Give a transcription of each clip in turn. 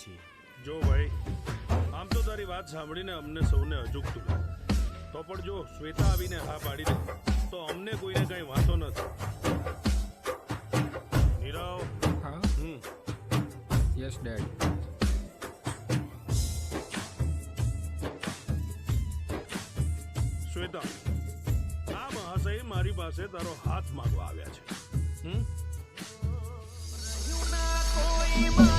છીએ જો ભાઈ આમ તો તારી વાત સાંભળીને અમને સૌને અજુગતું. તો પણ જો શ્વેતા આવીને હા પાડી દે તો અમને કોઈને કઈ વાંધો નથી. નીરવ. હા? હમ. Yes dead. શ્વેતા આ મહાશય મારી પાસે તારો હાથ માંગવા આવ્યા છે. હમ? હું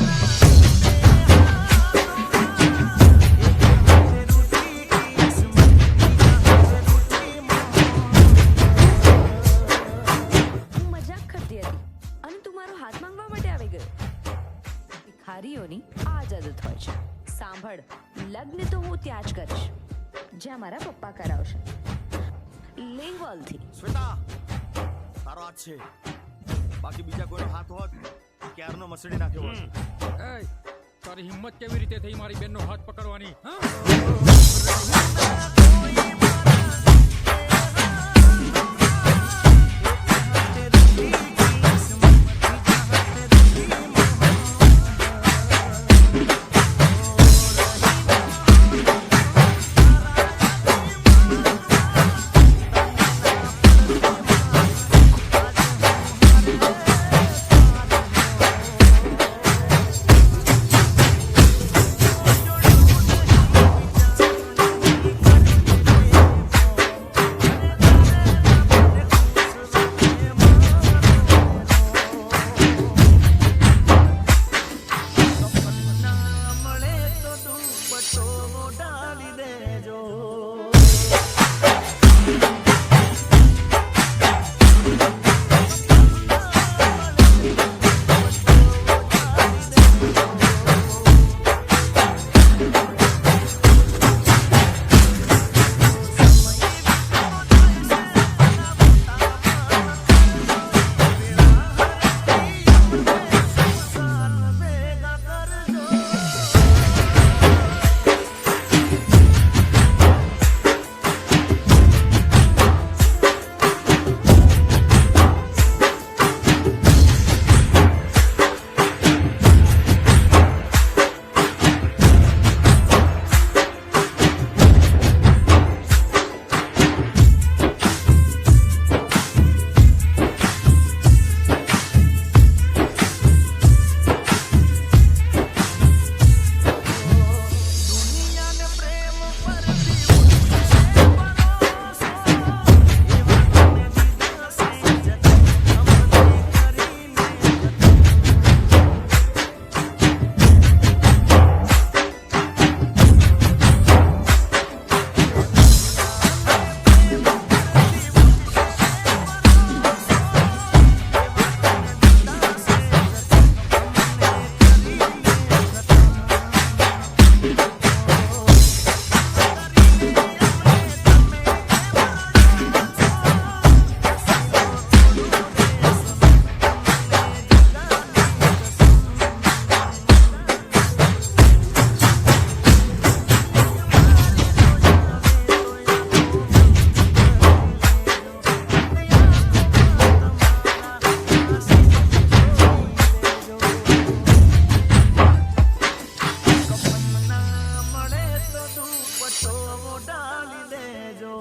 સાંભળ લગ્ન તો હું ત્યાં જ કરીશ. જ્યાં મારા પપ્પા કરાવશે. લેવલથી. શ્વેતા તારો હાથ છે. બાકી બીજા કોઈનો હાથ હોત ક્યારનો મસડી નાખ્યો હોત? તારી હિંમત કેવી રીતે થઈ મારી બેનનો હાથ પકડવાની હા? તો ડાલ દેજો